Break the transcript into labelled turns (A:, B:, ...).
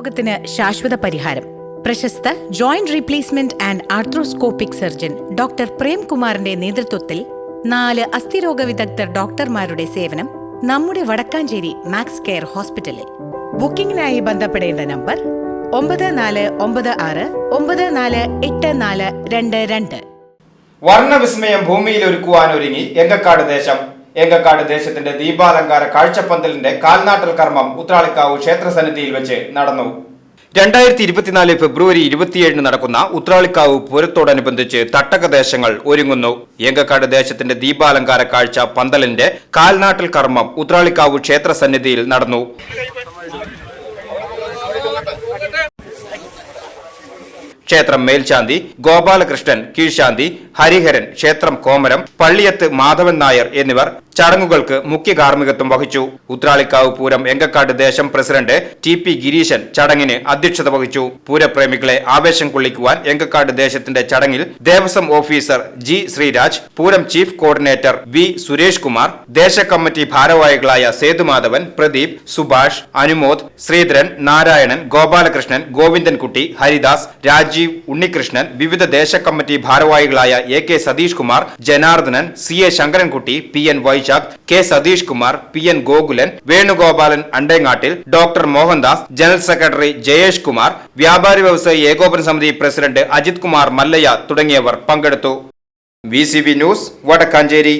A: രോഗത്തിന് ശാശ്വത പരിഹാരം. പ്രശസ്ത joint replacement and arthroscopic surgeon doctor പ്രേംകുമാറിന്റെ നേതൃത്വത്തിൽ നാല് അസ്ഥിരോഗ വിദഗ്ധർ ഡോക്ടർമാരുടെ സേവനം നമ്മുടെ വടക്കാഞ്ചേരി മാക്സ് കെയർ ഹോസ്പിറ്റലിൽ. ബുക്കിംഗിനായി ബന്ധപ്പെടേണ്ട നമ്പർ ഒമ്പത് നാല് ഒമ്പത് ആറ് ഒമ്പത് നാല് എട്ട് നാല് രണ്ട് രണ്ട്.
B: വർണവിസ്മയം ഭൂമിയിൽ ഒരുക്കുവാൻ ഒരുങ്ങി എങ്കക്കാട് ദേശം. എങ്കക്കാട് ദേശത്തിന്റെ ദീപാലങ്കാര കാഴ്ചപ്പന്തലിന്റെ കാൽനാട്ടൽ കർമ്മം ഉത്രാളിക്കാവ് ക്ഷേത്രസന്നിധിയിൽ വെച്ച് നടന്നു. രണ്ടായിരത്തി ഇരുപത്തിനാല് ഫെബ്രുവരി ഇരുപത്തിയേഴിന് നടക്കുന്ന ഉത്രാളിക്കാവ് പൂരത്തോടനുബന്ധിച്ച് തട്ടകദേശങ്ങൾ ഒരുങ്ങുന്നു. എങ്കക്കാട് ദേശത്തിന്റെ ദീപാലങ്കാര കാഴ്ച പന്തലിന്റെ കാൽനാട്ടൽ കർമ്മം ഉത്രാളിക്കാവ് ക്ഷേത്രസന്നിധിയിൽ നടന്നു. ക്ഷേത്രം മേൽശാന്തി ഗോപാലകൃഷ്ണൻ കീഴ്ശാന്തി ഹരിഹരൻ ക്ഷേത്രം കോമരം പള്ളിയത്ത് മാധവൻ നായർ എന്നിവർ ചടങ്ങുകൾക്ക് മുഖ്യ കാർമ്മികത്വം വഹിച്ചു. ഉത്രാളിക്കാവ് പൂരം എങ്കക്കാട് ദേശം പ്രസിഡന്റ് ടി പി ഗിരീശൻ ചടങ്ങിന് അധ്യക്ഷത വഹിച്ചു. പൂരപ്രേമികളെ ആവേശം കൊള്ളിക്കുവാൻ എങ്കക്കാട് ദേശത്തിന്റെ ചടങ്ങിൽ Devaswom officer G Sreeraj Pooram chief coordinator V Suresh Kumar ദേശ കമ്മിറ്റി ഭാരവാഹികളായ സേതുമാധവൻ പ്രദീപ് സുഭാഷ് അനുമോദ് ശ്രീധരൻ നാരായണൻ ഗോപാലകൃഷ്ണൻ ഗോവിന്ദൻകുട്ടി ഹരിദാസ് രാജീവ് ഉണ്ണികൃഷ്ണൻ വിവിധ ദേശ കമ്മിറ്റി ഭാരവാഹികളായ A K Satheesh Kumar Janardhanan C A Sankarankutty P N Vaisakh K Satheesh Kumar P N Gokulan Venugopalan അണ്ടേങ്ങാട്ടിൽ doctor Mohandas general secretary Jayesh Kumar വ്യാപാരി വ്യവസായി ഏകോപന സമിതി president Ajith Kumar Mallayya തുടങ്ങിയവർ പങ്കെടുത്തു. V News Vadakkanchery.